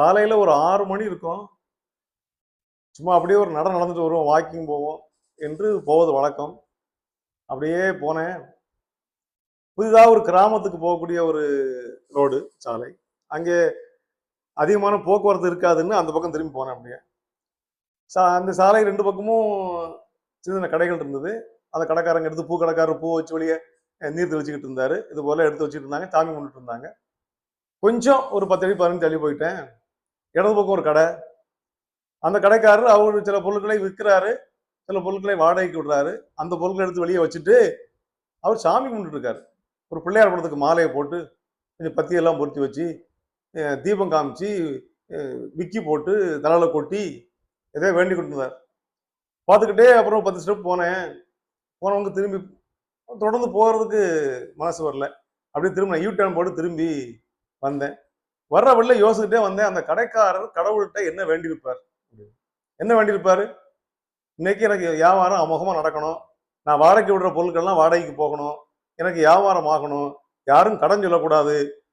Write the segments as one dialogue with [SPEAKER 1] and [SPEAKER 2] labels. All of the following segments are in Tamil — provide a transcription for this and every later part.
[SPEAKER 1] காலையில் ஒரு ஆறு மணி இருக்கும். சும்மா அப்படியே ஒரு நடை நடந்துட்டு வருவோம் வாக்கிங் போவோம் என்று போவது வழக்கம். அப்படியே போனேன். புதிதாக ஒரு கிராமத்துக்கு போகக்கூடிய ஒரு ரோடு சாலை. அங்கே அதிகமான போக்குவரத்து இருக்காதுன்னு அந்த பக்கம் திரும்பி போனேன் அப்படியே. சா அந்த சாலை ரெண்டு பக்கமும் சின்ன சின்ன கடைகள் இருந்தது. அந்த கடைக்காரங்க எடுத்து பூ கடைக்காரர் பூ வச்சு வெளியே நீர் தெளிச்சுக்கிட்டு இருந்தார். இது போல் எடுத்து வச்சுட்டு இருந்தாங்க சாமி கொண்டுட்டு இருந்தாங்க. கொஞ்சம் ஒரு பத்து அடி பதினஞ்சு தள்ளி போயிட்டேன். இடது பக்கம் ஒரு கடை. அந்த கடைக்காரர் அவர் சில பொருட்களை விற்கிறாரு சில பொருட்களை வாடகைக்கு விடுறாரு. அந்த பொருட்களை எடுத்து வெளியே வச்சுட்டு அவர் சாமி கும்பிட்டு இருக்காரு. ஒரு பிள்ளையார் படத்துக்கு மாலையை போட்டு கொஞ்சம் பத்தியெல்லாம் பொருத்தி வச்சு தீபம் காமிச்சு விக்கி போட்டு தலையில் கொட்டி எதையோ வேண்டி கொண்டிருந்தார் பார்த்துக்கிட்டே அப்புறம் பத்து ஸ்டெப் போனேன். போனவங்க திரும்பி தொடர்ந்து போகிறதுக்கு மனசு வரல. அப்படியே திரும்ப யூ டர்ன் போட்டு திரும்பி வந்தேன். வர்ற வழியில் யோசிச்சுட்டே வந்தேன் அந்த கடைக்காரர் கடவுள்கிட்ட என்ன வேண்டியிருப்பார்? என்ன வேண்டியிருப்பாரு? இன்னைக்கு எனக்கு வியாபாரம் அமோகமாக நடக்கணும். நான் வாடகைக்கு விடுற பொருட்கள்லாம் வாடகைக்கு போகணும். எனக்கு வியாபாரம் ஆகணும். யாரும் கடன் சொல்லக்கூடாது.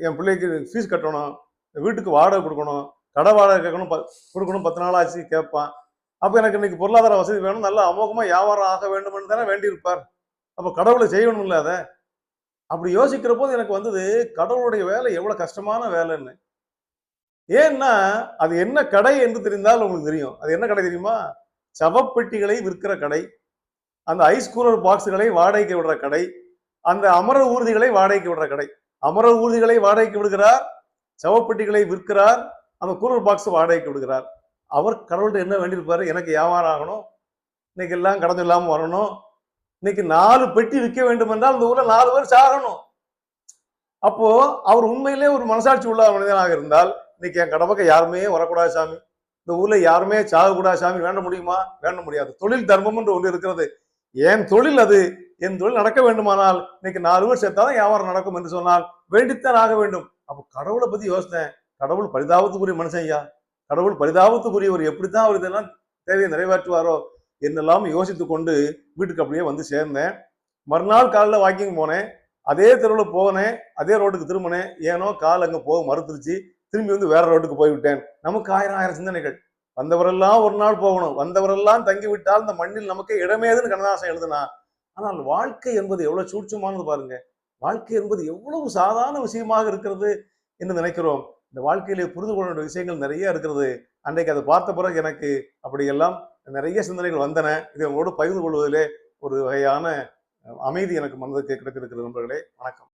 [SPEAKER 1] என் பிள்ளைக்கு ஃபீஸ் கட்டணும். வீட்டுக்கு வாடகை கொடுக்கணும். கடை வாடகை கேட்கணும் ப- கொடுக்கணும் பத்து நாள் ஆச்சு கேட்பான். அப்போ எனக்கு இன்னைக்கு பொருளாதார வசதி வேணும். நல்ல அமோகமாக வியாபாரம் ஆக வேண்டும்னு தானே வேண்டியிருப்பார். அப்போ கடவுளை செய்யணும்ல அதை. அப்படி யோசிக்கிற போது எனக்கு வந்தது கடவுளுடைய வேலை எவ்வளவு கஷ்டமான வேலைன்னு. ஏன்னா அது என்ன கடை என்று தெரிந்தால் உங்களுக்கு தெரியும். அது என்ன கடை தெரியுமா? சவப்பெட்டிகளை விற்கிற கடை அந்த ஐஸ் கூலர் பாக்ஸுகளை வாடகைக்கு விடுற கடை அந்த அமர ஊர்திகளை வாடகைக்கு விடுற கடை. அமர ஊர்திகளை வாடகைக்கு விடுகிறார் சவப்பெட்டிகளை விற்கிறார் அந்த கூலர் பாக்ஸ் வாடகைக்கு விடுகிறார். அவர் கடவுள்கிட்ட என்ன வேண்டியிருப்பாரு? எனக்கு வியாபாரம் ஆகணும். இன்னைக்கு எல்லாம் கடந்து இல்லாமல் வரணும். இன்னைக்கு நாலு பெட்டி விற்க வேண்டும் என்றால் அந்த ஊர்ல நாலு பேர் சாகணும். அப்போ அவர் உண்மையிலே ஒரு மனசாட்சி உள்ள மனிதனாக இருந்தால் இன்னைக்கு என் கடப்பக்க யாருமே வரக்கூடாது சாமி. இந்த ஊர்ல யாருமே சாகக்கூடாது சாமி. வேண்ட முடியுமா? வேண்ட முடியாது. தொழில் தர்மம் என்று ஒன்று இருக்கிறது. என் தொழில் அது? என் தொழில் நடக்க வேண்டுமானால் இன்னைக்கு நாலு பேர் சேர்த்தாலும் வியாபாரம் நடக்கும் என்று சொன்னால் வேண்டித்தான் ஆக வேண்டும். அப்போ கடவுளை பத்தி யோசித்தேன். கடவுள் பரிதாபத்துக்குரிய மனுஷன் ஐயா. கடவுள் பரிதாபத்துக்குரியவர். எப்படித்தான் அவர் இதெல்லாம் தேவையை நிறைவேற்றுவாரோ? என்னெல்லாம் யோசித்து கொண்டு வீட்டுக்கு அப்படியே வந்து சேர்ந்தேன். மறுநாள் காலைல வாக்கிங் போனேன். அதே தெருவில் போனேன். அதே ரோட்டுக்கு திரும்பினேன். ஏனோ கால் அங்கே போக மறுத்துருச்சு. திரும்பி வந்து வேற ரோட்டுக்கு போய்விட்டேன் நமக்கு ஆயிரம் ஆயிரம் சிந்தனைகள். வந்தவரெல்லாம் ஒரு நாள் போகணும். வந்தவரெல்லாம் தங்கி விட்டால் இந்த மண்ணில் நமக்கு இடமேதுன்னு கண்ணதாசன் எழுதுனா ஆனால் வாழ்க்கை என்பது எவ்வளவு சூட்சமானது பாருங்க. வாழ்க்கை என்பது எவ்வளவு சாதாரண விஷயமாக இருக்கிறது என்று நினைக்கிறோம். இந்த வாழ்க்கையிலே புரிந்து கொள்ள வேண்டிய விஷயங்கள் நிறைய இருக்கிறது. அன்றைக்கு அதை பார்த்த பிறகு எனக்கு அப்படியெல்லாம் நிறைய சிந்தனைகள் வந்தன. இது உங்களோடு பகிர்ந்து கொள்வதிலே ஒரு வகையான அமைதி எனக்கு மனதுக்கு கிடைத்திருக்கிறது நண்பர்களே. வணக்கம்.